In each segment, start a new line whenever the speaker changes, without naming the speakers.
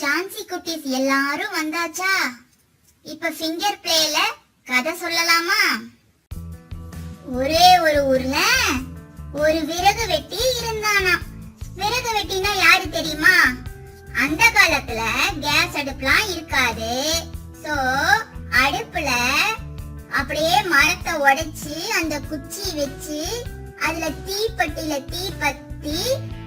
ஜான்சி குட்டீஸ் எல்லாரும் வந்தாச்சா? இப்ப ஃபிங்கர் பிளேல கதை சொல்லலாமா? ஒரே ஒரு ஊர்ல ஒரு விறகு வெட்டி இருந்தானாம். விறகு வெட்டினா யாரு தெரியுமா? அந்த காலத்துல கேஸ் அடுப்புலாம் இருக்காது. சோ அடுப்புல அப்படியே மரத்தை உடைச்சு அந்த குச்சி வச்சு அதுல தீப்பெட்டியில தீ பத்தி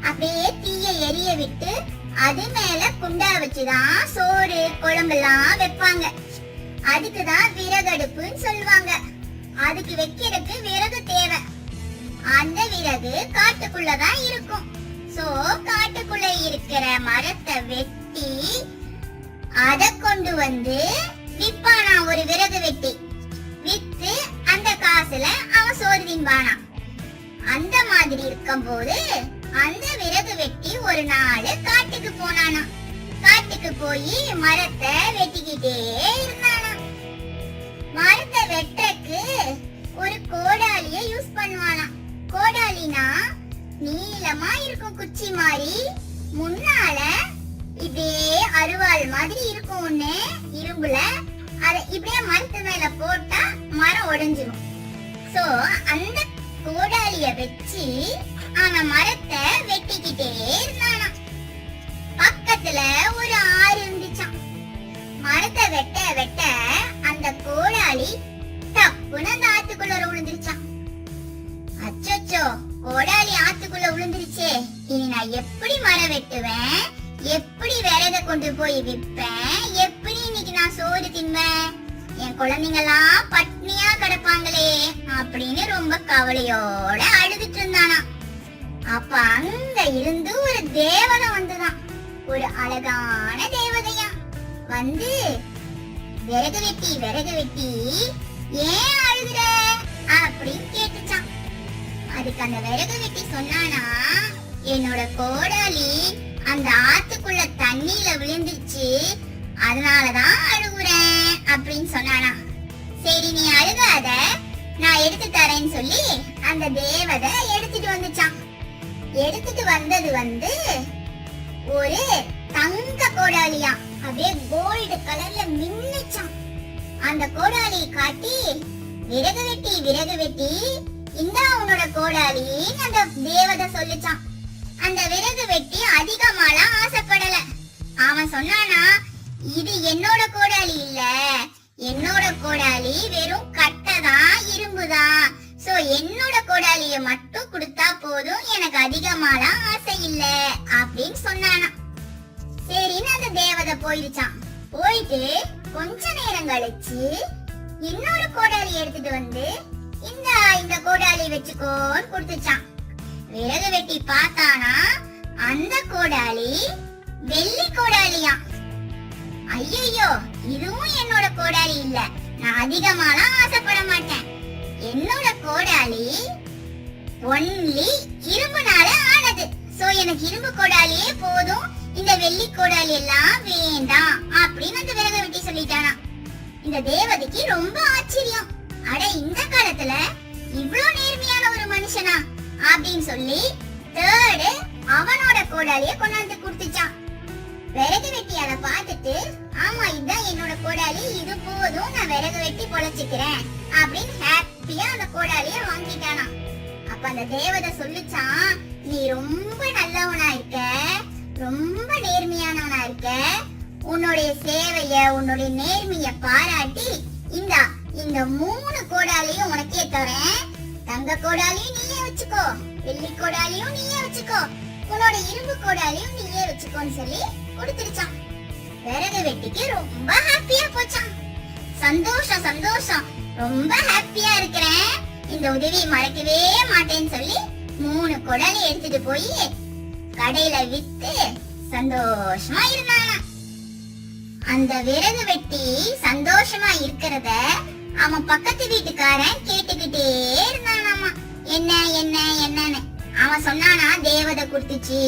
அப்படியே தீய எரிய விட்டு அது மேல குண்டா வச்சுதான் சோறு குழம்பெல்லாம் வைப்பாங்க. அதுக்குதான் விறகடுப்புன்னு சொல்லுவாங்க. அதுக்கு வைக்கிறதுக்கு விறகு தேவை. அந்த விறகு காட்டுக்குள்ளதான் இருக்கும். சோ காட்டுக்குள்ள இருக்கிற மரத்தை வெட்டி அத கொண்டு வந்து விப்பானா ஒரு விறகு வெட்டி. வித்து அந்த காசுல அவன் சோறு தின்பானா. அந்த மாதிரி இருக்கும் போது அந்த விறகு வெட்டி ஒரு நாள் காட்டுக்கு போனானா காட்டுக்கு போய் மரத்தை வெட்டிக்கிட்டே இருந்தானா மரத்தை வெட்டக்கு ஒரு கோடாலிய யூஸ் பண்ணுவானா கோடாலினா நீளமா இருக்கும் குச்சி மாதிரி முன்னால இதே அருவாள் மாதிரி இருக்கும். ஒண்ணு இரும்புல. அத இப்படியே மரத்து மேல போட்டா மரம் உடைஞ்சிரும். சோ அந்த கோடாலிய வச்சு அவன் மர இனி நான் எப்படி மரம் வெட்டுவேன்? எப்படி விறக கொண்டு போய் விற்பேன்? எப்படி இன்னைக்கு நான் சோறு தின்பேன்? என் குழந்தைங்கெல்லாம் பட்னியா கிடப்பாங்களே அப்படின்னு ரொம்ப கவலையோட அழுதுட்டு இருந்தானா. அப்ப அங்க இருந்து ஒரு தேவதை வந்துதான். ஒரு அழகான தேவதையா. வந்து விறகு வெட்டி விறகு வெட்டி ஏன் அழுகுற? அப்படின்னு கேட்டுச்சான். அதுக்கு அந்த விறகு வெட்டி சொன்னானா என்னோட கோடாலி அந்த ஆத்துக்குள்ள தண்ணியில விழுந்துருச்சு. அதனாலதான் அழுகுறேன் அப்படின்னு சொன்னானா. சரி நீ அழுகாத. நான் எடுத்து தரேன்னு சொல்லி அந்த தேவதை எடுத்துட்டு வந்துச்சான் எடுத்துட்டு வந்தது வந்து ஒரு தங்க கோடாலியா. அப்படியே கோல்டு கலர்ல மின்னுச்சான் அந்த கோடாலியை காட்டி விறகு வெட்டி விறகு வெட்டி இந்தா உன்னோட கோடாலின்னு அந்த தேவதை சொல்லிச்சான் அந்த விறகு வெட்டி அதிகமாலாம் ஆசைப்படல. அவன் சொன்னானா இது என்னோட கோடாலி இல்ல. என்னோட கோடாலி வெறும் கட்டதா இரும்புதா சோ என்னோட கோடாலிய மட்டும் கொடுத்தா போதும் எனக்கு அதிகமாலாம் ஆசை இல்ல அப்படின்னு சொன்னானா. சரின்னு அந்த தேவதை போயிருச்சான் போயிட்டு கொஞ்ச நேரம் கழிச்சு இன்னொரு கோடாலி எடுத்துட்டு வந்து இந்த இந்த கோடாலி வச்சுக்கோன்னு கொடுத்துச்சான் விறகு வெட்டி பார்த்தானா? அந்த கோடாலி வெள்ளி கோடாலியா. ஐயோ இதுவும் என்னோட கோடாலி இல்ல. நான் அதிகமாலாம் ஆசைப்பட மாட்டேன். என்னோட கோடாலி ஒன்லி இரும்புனால ஆனது. சோ எனக்கு இரும்பு கோடாலியே போதும். இந்த வெள்ளி கோடாலி எல்லாம் வேண்டாம் அப்படின்னு அந்த விறகு வெட்டி சொல்லிட்டானா. இந்த தேவதைக்கு ரொம்ப ஆச்சரியம். அட இந்த காலத்துல இவ்ளோ நேர்மையான ஒரு மனுஷனா அப்படின்னு சொல்லி தேர்டு அவனோட கோடாலிய கொண்டாந்து கொடுத்துச்சான் விறகு வெட்டி அதை பார்த்துட்டு ஆமா இதுதான் என்னோட கோடாலி இது போதும் நான் விறகு வெட்டி பொழைச்சுக்கிறேன் அப்படின்னு ஹாப்பியா அந்த கோடாலிய வாங்கிட்டானா அப்ப அந்த தேவதை சொல்லுச்சான் நீ ரொம்ப நல்லவனா இருக்க ரொம்ப நேர்மையானவனா இருக்க. உன்னுடைய சேவைய உன்னுடைய நேர்மைய பாராட்டி இந்தா இந்த மூணு கோடாலையும் உனக்கே தரேன். தங்க கோடாலையும் நீயே வச்சுக்கோ. வெள்ளி கோடாலையும் நீயே வச்சுக்கோ. உன்னோட இரும்பு கோடாலையும் நீயே வச்சுக்கோன்னு சொல்லி கொடுத்துருச்சான். விறகு வெட்டிக்கு ரொம்ப ஹாப்பியா போச்சான். சந்தோஷம் சந்தோஷம். ரொம்ப ஹாப்பியா இருக்கிறேன். இந்த உதவியை மறக்கவே மாட்டேன்னு சொல்லி மூணு குடலை எடுத்துட்டு போய் கடையில வித்து சந்தோஷமா இருந்தானா. அந்த விறகு வெட்டி சந்தோஷமா இருக்கிறத அவன் பக்கத்து வீட்டுக்காரன் கேட்டுக்கிட்டே இருந்தான். என்ன என்ன என்னன்னு. அவன் சொன்னானா தேவதை கொடுத்துச்சு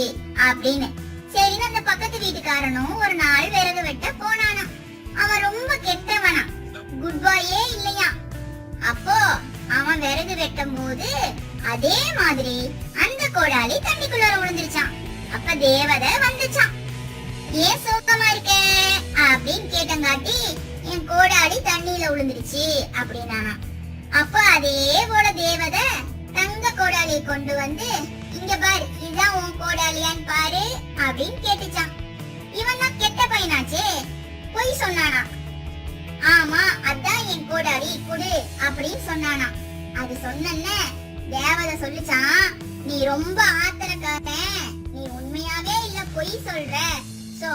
அப்படின்னு. சரின்னு அந்த பக்கத்து வீட்டுக்காரனும் ஒரு நாள் விறகு வெட்ட போனானா அவன் ரொம்ப கெட்டவனா. குட் பாயே இல்லையா? அப்போ அவன் விறகு வெட்டும் போது அதே மாதிரி அந்த கோடாலி தண்ணிக்குள்ளார விழுந்துருச்சான் அப்ப தேவதை வந்துச்சான் ஏன் சோகமா இருக்க? கேட்டங்காட்டி என் கோடாலி தண்ணியில விழுந்துருச்சு அப்படின்னா அப்ப அதே போல தேவதை கோடாலியை கொண்டு வந்து இங்க பாரு இதுதான் உன் கோடாலியான்னு பாரு அப்படின்னு கேட்டுச்சான். இவன் தான் கெட்ட பையனாச்சே பொய் சொன்னானா? ஆமா அதான் என் கோடாலி குடு அப்படின்னு சொன்னானா. அது சொன்னேன்ன தேவதை சொல்லிச்சான் நீ ரொம்ப ஆத்திரக்காரன் நீ உண்மையாவே இல்ல பொய் சொல்ற. சோ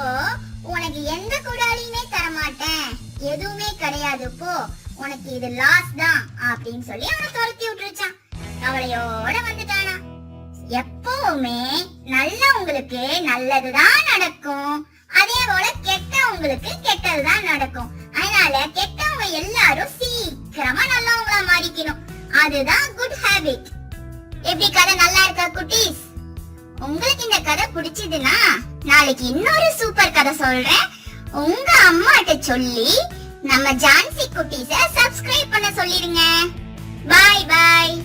உனக்கு எந்த கோடாலியுமே தர மாட்டேன் எதுவுமே கிடையாது போ உனக்கு இது லாஸ் தான் அப்படின்னு சொல்லி அவனை துரத்தி விட்டுருச்சான். கவலையோட வந்துட்டானா. எப்பவுமே நல்லவங்களுக்கு நல்லதுதான் நடக்கும். அதே போல கெட்டவங்களுக்கு கெட்டதுதான் நடக்கும். அதனால கெட்டவங்க எல்லாரும் சீக்கிரமா நல்லவங்களா மாறிக்கணும். அதுதான் குட் ஹேபிட் எப்படி கதை நல்லா இருக்கா குட்டீஸ்? உங்களுக்கு இந்த கதை பிடிச்சதுன்னா நாளைக்கு இன்னொரு சூப்பர் கதை சொல்றேன். உங்க அம்மாட்ட சொல்லி நம்ம ஜான்சி குட்டீஸ சப்ஸ்கிரைப் பண்ண சொல்லிடுங்க பாய் பாய்